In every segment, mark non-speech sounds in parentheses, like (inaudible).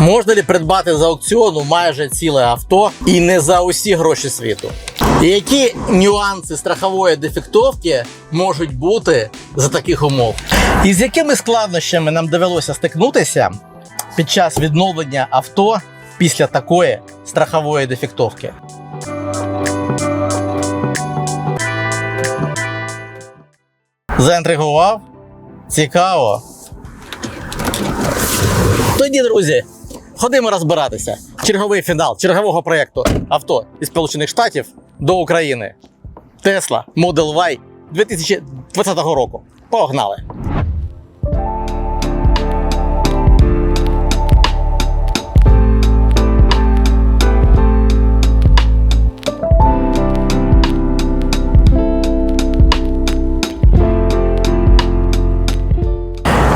Можна ли придбати з аукціону майже ціле авто і не за усі гроші світу? І які нюанси страхової дефектовки можуть бути за таких умов? І з якими складнощами нам довелося стикнутися під час відновлення авто після такої страхової дефектовки? Заінтригував? Цікаво. Тоді, друзі, ходимо розбиратися. Черговий фінал чергового проєкту авто із Сполучених Штатів до України. Tesla Model Y 2020 року. Погнали!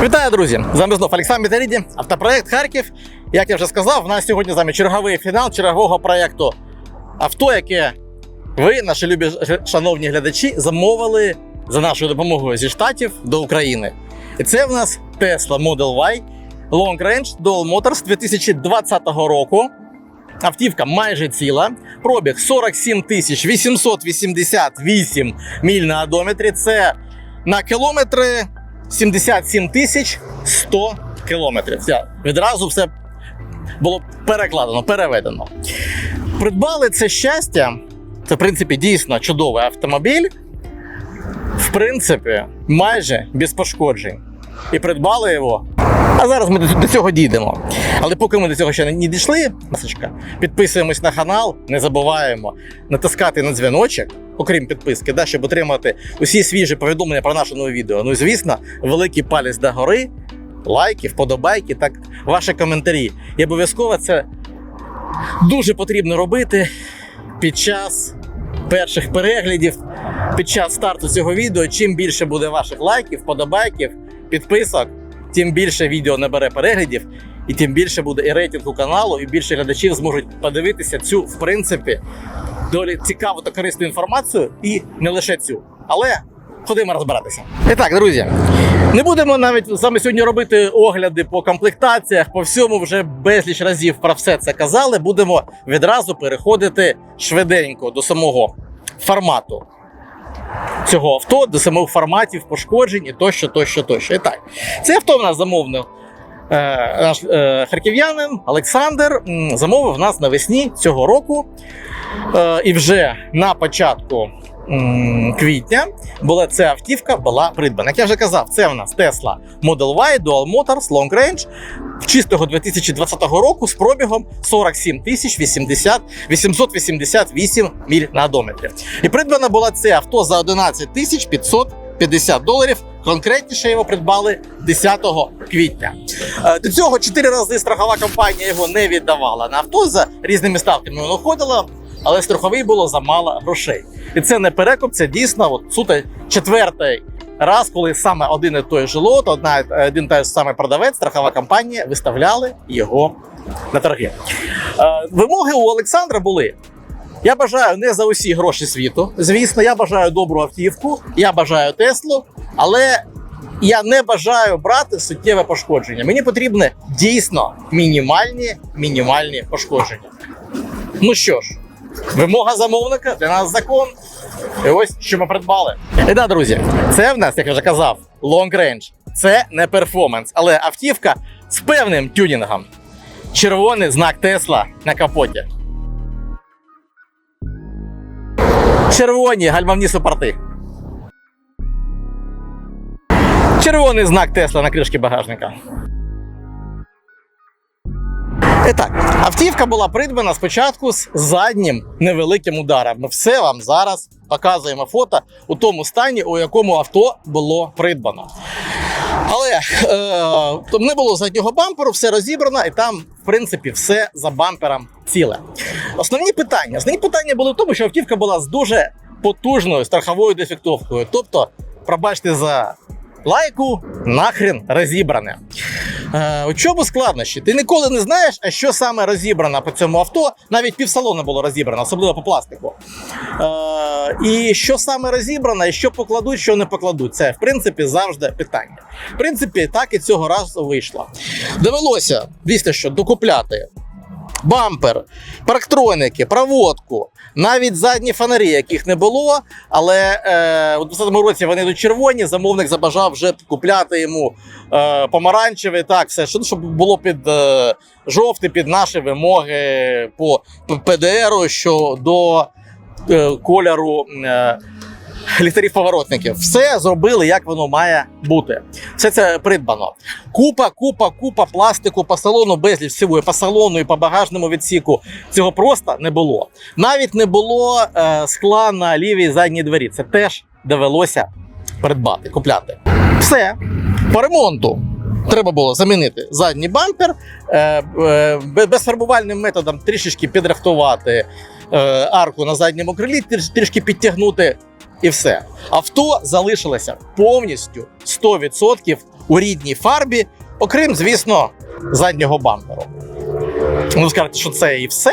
Вітаю, друзі! З вами знов Олександр Мітаріді, автопроект Харків. Як я вже сказав, в нас сьогодні з вами черговий фінал чергового проєкту авто, яке ви, наші любі шановні глядачі, замовили за нашою допомогою зі штатів до України. І це в нас Tesla Model Y Long Range Dual Motors 2020 року. Автівка майже ціла. Пробіг 47 тисяч 888 міль на одометрі. Це на кілометри 77 тисяч 100 кілометрів. Відразу все було перекладено, переведено. Придбали це щастя. Це, в принципі, дійсно чудовий автомобіль. В принципі, майже без пошкоджень. І придбали його. А зараз ми до- цього дійдемо. Але поки ми до цього ще не дійшли, підписуємось на канал, не забуваємо натискати на дзвіночок, окрім підписки, да, щоб отримати усі свіжі повідомлення про наше нове відео. Ну і звісно, великий палець до гори, лайки, вподобайки, так ваші коментарі. І обов'язково це дуже потрібно робити під час перших переглядів, під час старту цього відео. Чим більше буде ваших лайків, вподобайків, підписок, тим більше відео набере переглядів. І тим більше буде і рейтингу каналу, і більше глядачів зможуть подивитися цю, в принципі, доволі цікаву та корисну інформацію, і не лише цю. Але ходимо розбиратися. І так, друзі, не будемо навіть саме сьогодні робити огляди по комплектаціях, по всьому вже безліч разів про все це казали. Будемо відразу переходити швиденько до самого формату цього авто, до самих форматів пошкоджень і тощо, тощо, тощо. І так, це авто в нас замовив е, наш е, харків'янин Олександр. Замовив нас навесні цього року. Е, і вже на початку квітня була ця автівка була придбана. Як я вже казав, це в нас Tesla Model Y Dual Motors Long Range чистого 2020 року з пробігом 47 тисяч 80 888 міль на одометрі. І придбана була це авто за 11 тисяч 550 доларів. Конкретніше його придбали 10 квітня. Е, До цього 4 рази страхова компанія його не віддавала на авто за різними ставками. Воно ходило, але страховий було замало грошей. І це не перекуп, це дійсно от, суто четвертий раз, коли саме один і той же лот, одна один той самий продавець, страхова компанія виставляли його на торги. Е, Вимоги у Олександра були. Я бажаю не за усі гроші світу. Звісно, я бажаю добру автівку, я бажаю Теслу, але я не бажаю брати суттєве пошкодження. Мені потрібні дійсно мінімальні, мінімальні пошкодження. Ну що ж, вимога замовника для нас закон. І ось що ми придбали. І да, друзі, це в нас, як я вже казав, long range. Це не перформанс, але автівка з певним тюнінгом. Червоний знак Тесла на капоті. Червоні гальмівні супорти. Червоний знак Тесла на кришці багажника. І так, автівка була придбана спочатку з заднім невеликим ударом. Ми все вам зараз показуємо фото у тому стані, у якому авто було придбано. Але е, не було заднього бамперу, все розібрано, і там, в принципі, все за бампером ціле. Основні питання. Основні питання були в тому, що автівка була з дуже потужною страховою дефектовкою. Тобто, пробачте за лайку нахрен розібране. Е, у чому складнощі? Ти ніколи не знаєш, а що саме розібрано по цьому авто. Навіть півсалону було розібрано, особливо по пластику. Е, і що саме розібрано, і що покладуть, що не покладуть. Це в принципі завжди питання. В принципі, так і цього разу вийшло. Довелося, звісно, що докупляти бампер, парктроники, проводку, навіть задні фонарі, яких не було. Але е, у 2020 році вони йдуть червоні. Замовник забажав вже купляти йому е, помаранчевий, так, все, що- щоб було під е, жовтий, під наші вимоги по ПДРу щодо е, кольору. Е, Ліхтарів поворотників. Все зробили, як воно має бути. Все це придбано. Купа, купа, купа пластику по салону, безліч всього, і по салону, і по багажному відсіку. Цього просто не було. Навіть не було е, скла на лівій задній двері. Це теж довелося придбати, купляти. Все. По ремонту. Треба було замінити задній бампер, е, е, безфарбувальним методом трішечки підрихтувати е, арку на задньому крилі, трішки підтягнути і все. Авто залишилося повністю 100% у рідній фарбі, окрім, звісно, заднього бамперу. Ну, скажете, що це і все.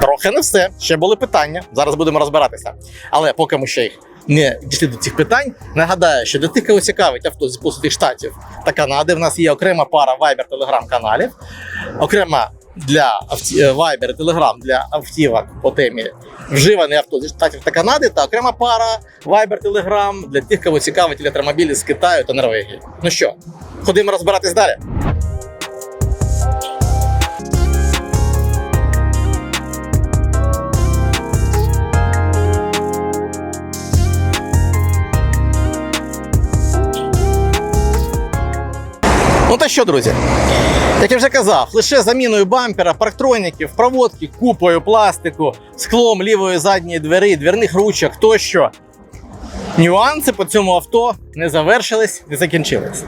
Трохи не все. Ще були питання. Зараз будемо розбиратися. Але поки ми ще їх не дійшли до цих питань, нагадаю, що для тих, кого цікавить авто з Сполучених Штатів та Канади, в нас є окрема пара Viber Telegram каналів, окрема для авті... е, Viber Telegram для автівок по темі вживане авто зі Штатів та Канади, та окрема пара Viber Telegram для тих, кого цікавить електромобілі з Китаю та Норвегії. Ну що, ходимо розбиратись далі. Ну та що, друзі? Як я вже казав, лише заміною бампера, парктроніків, проводки, купою пластику, склом лівої задньої двері, двірних ручок тощо. Нюанси по цьому авто не завершились, не закінчились.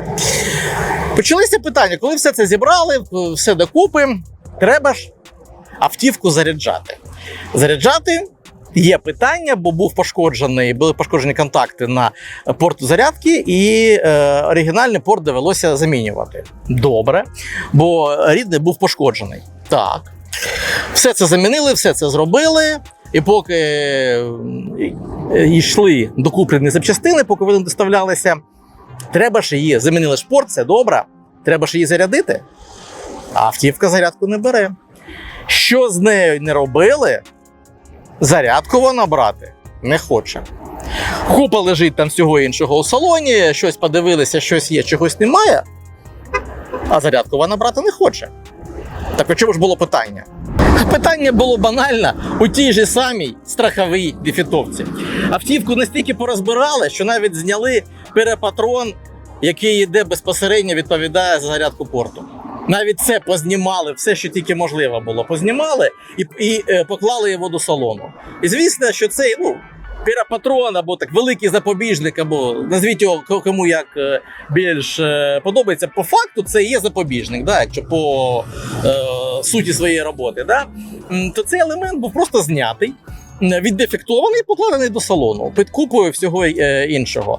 Почалися питання, коли все це зібрали, все докупи, треба ж автівку заряджати. Заряджати є питання, бо був пошкоджений, були пошкоджені контакти на порту зарядки, і е, оригінальний порт довелося замінювати. Добре, бо рідний був пошкоджений. Так. Все це замінили, все це зробили. І поки е, йшли докуплені запчастини, поки вони доставлялися, треба ж її замінили шпорт, це добре. Треба ж її зарядити. А автівка зарядку не бере. Що з нею не робили, зарядку вона брати не хоче. Купа лежить там всього іншого у салоні, щось подивилися, щось є, чогось немає, а зарядку вона брати не хоче. Так у чому ж було питання? Питання було банально у тій же самій страховій дефітовці. Автівку настільки порозбирали, що навіть зняли перепатрон, який йде безпосередньо відповідає за зарядку порту. Навіть це познімали, все, що тільки можливо було, познімали і, і е, поклали його до салону. І звісно, що цей ну, пірапатрон або так великий запобіжник, або назвіть його кому як е, більш е, подобається. По факту це є запобіжник, да, якщо по е, суті своєї роботи. Да? То цей елемент був просто знятий. М, Віддефектований покладений до салону під купою всього е, іншого.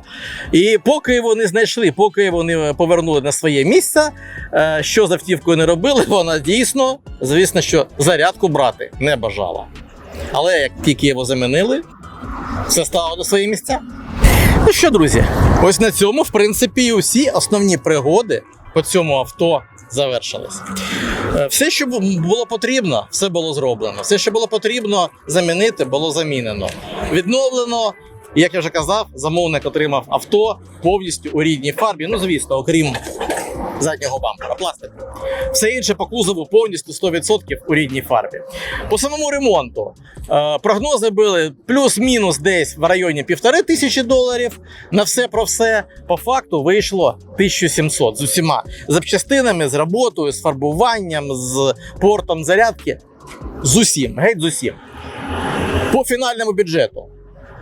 І поки не знайшли, поки вони повернули на своє місце, е, що з автівкою не робили, (laughs) вона дійсно, звісно, що зарядку брати не бажала. Але як тільки його замінили, все стало на свої місця. Ну що, друзі, ось на цьому, в принципі, і усі основні пригоди по цьому авто завершились. Е, Все, що було потрібно, все було зроблено. Все, що було потрібно замінити, було замінено. Відновлено. Як я вже казав, замовник отримав авто повністю у рідній фарбі. Ну, звісно, окрім заднього бампера, пластик. Все інше по кузову повністю 100% у рідній фарбі. По самому ремонту е, прогнози були плюс-мінус десь в районі півтори тисячі доларів. На все про все по факту вийшло 1700 з усіма запчастинами, з роботою, з фарбуванням, з портом зарядки. З усім, геть з усім. По фінальному бюджету.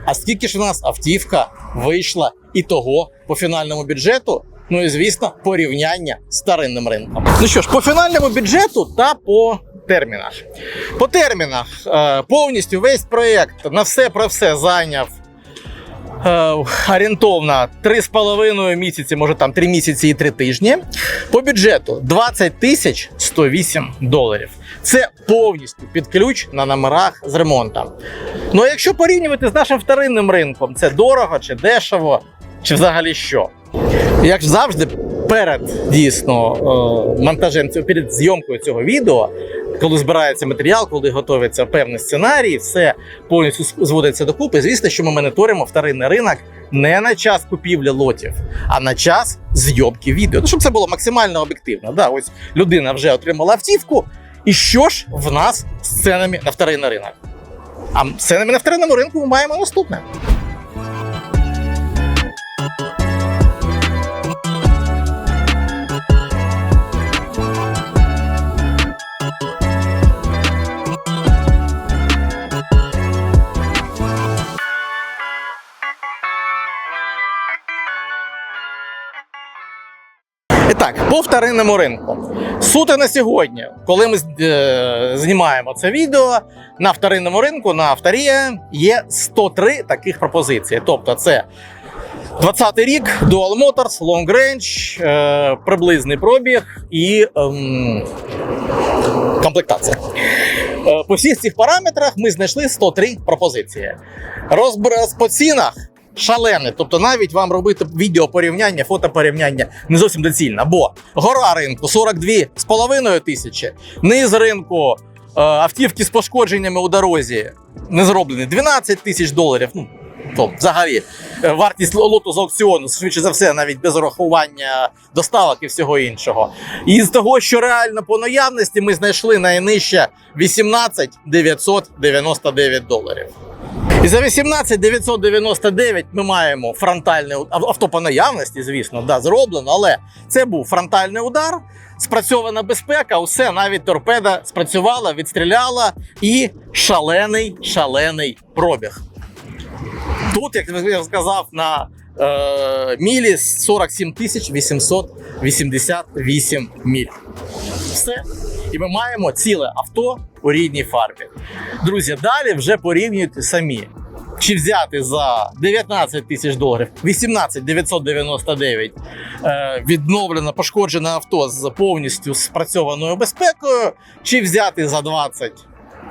А скільки ж у нас автівка вийшла і того по фінальному бюджету? Ну і звісно, порівняння з старинним ринком. Ну що ж, по фінальному бюджету та по термінах. По термінах е, повністю весь проєкт на все про все зайняв е, орієнтовно 3,5 місяці, може там 3 місяці і 3 тижні. По бюджету 20 тисяч 108 доларів. Це повністю під ключ на номерах з ремонтом. Ну а якщо порівнювати з нашим вторинним ринком, це дорого чи дешево, чи взагалі що? Як завжди, перед дійсно е, монтажем перед зйомкою цього відео, коли збирається матеріал, коли готується певний сценарій, все повністю зводиться докупи. Звісно, що ми моніторимо вторинний ринок не на час купівлі лотів, а на час зйомки відео. Ну, щоб це було максимально об'єктивно. Да, ось людина вже отримала автівку. І що ж в нас з ценами на вторинний ринок? А з ценами на вторинному ринку ми маємо наступне. По вторинному ринку. Суто на сьогодні, коли ми е, знімаємо це відео, на вторинному ринку на авторія є 103 таких пропозиції. Тобто, це 20-й рік, Dual Motors, Long Range, е, приблизний пробіг і ем, комплектація. Е, По всіх цих параметрах ми знайшли 103 пропозиції. Розброс по цінах шалений. Тобто навіть вам робити відео порівняння, фото порівняння не зовсім доцільно. Бо гора ринку 42,5 тисячі, низ ринку е, автівки з пошкодженнями у дорозі не зроблені 12 тисяч доларів. Ну, то взагалі е, вартість лоту з аукціону, швидше за все, навіть без урахування доставок і всього іншого. І з того, що реально по наявності ми знайшли найнижче 18 999 доларів. І за 18 999 ми маємо фронтальний уд- ав- авто по наявності, звісно, да, зроблено, але це був фронтальний удар, спрацьована безпека, усе, навіть торпеда спрацювала, відстріляла і шалений, шалений пробіг. Тут, як я сказав, на е, мілі 47 888 міль. Все. І ми маємо ціле авто у рідній фарбі. Друзі, далі вже порівнюйте самі. Чи взяти за 19 тисяч доларів 18 999 е, відновлене пошкоджене авто з повністю спрацьованою безпекою, чи взяти за 20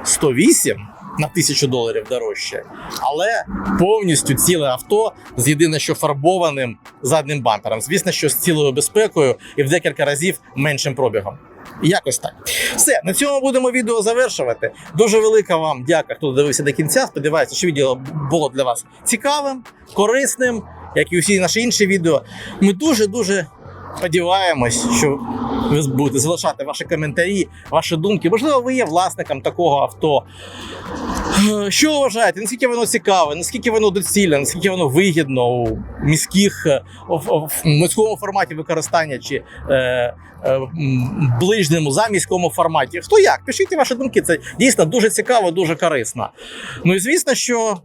108 на тисячу доларів дорожче, але повністю ціле авто з єдине, що фарбованим задним бампером. Звісно, що з цілою безпекою і в декілька разів меншим пробігом. Якось так. Все, на цьому будемо відео завершувати. Дуже велика вам дяка, хто дивився до кінця. Сподіваюся, що відео було для вас цікавим, корисним, як і усі наші інші відео. Ми дуже дуже сподіваємось, що ви будете залишати ваші коментарі, ваші думки. Можливо, ви є власником такого авто. Е, Що вважаєте? Наскільки воно цікаве, наскільки воно доцільне, наскільки воно вигідно у міських е, в міському форматі використання чи е, е, ближньому заміському форматі? Хто як? Пишіть ваші думки. Це дійсно дуже цікаво, дуже корисно. Ну і звісно, що.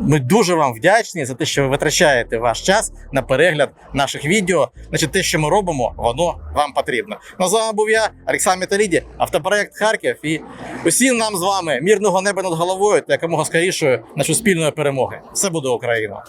Ми дуже вам вдячні за те, що ви витрачаєте ваш час на перегляд наших відео. Значить, те, що ми робимо, воно вам потрібно. На з вами був я, Олександр Металіді, автопроект Харків. І усім нам з вами мирного неба над головою та якомога скорішої нашої спільної перемоги. Все буде Україна!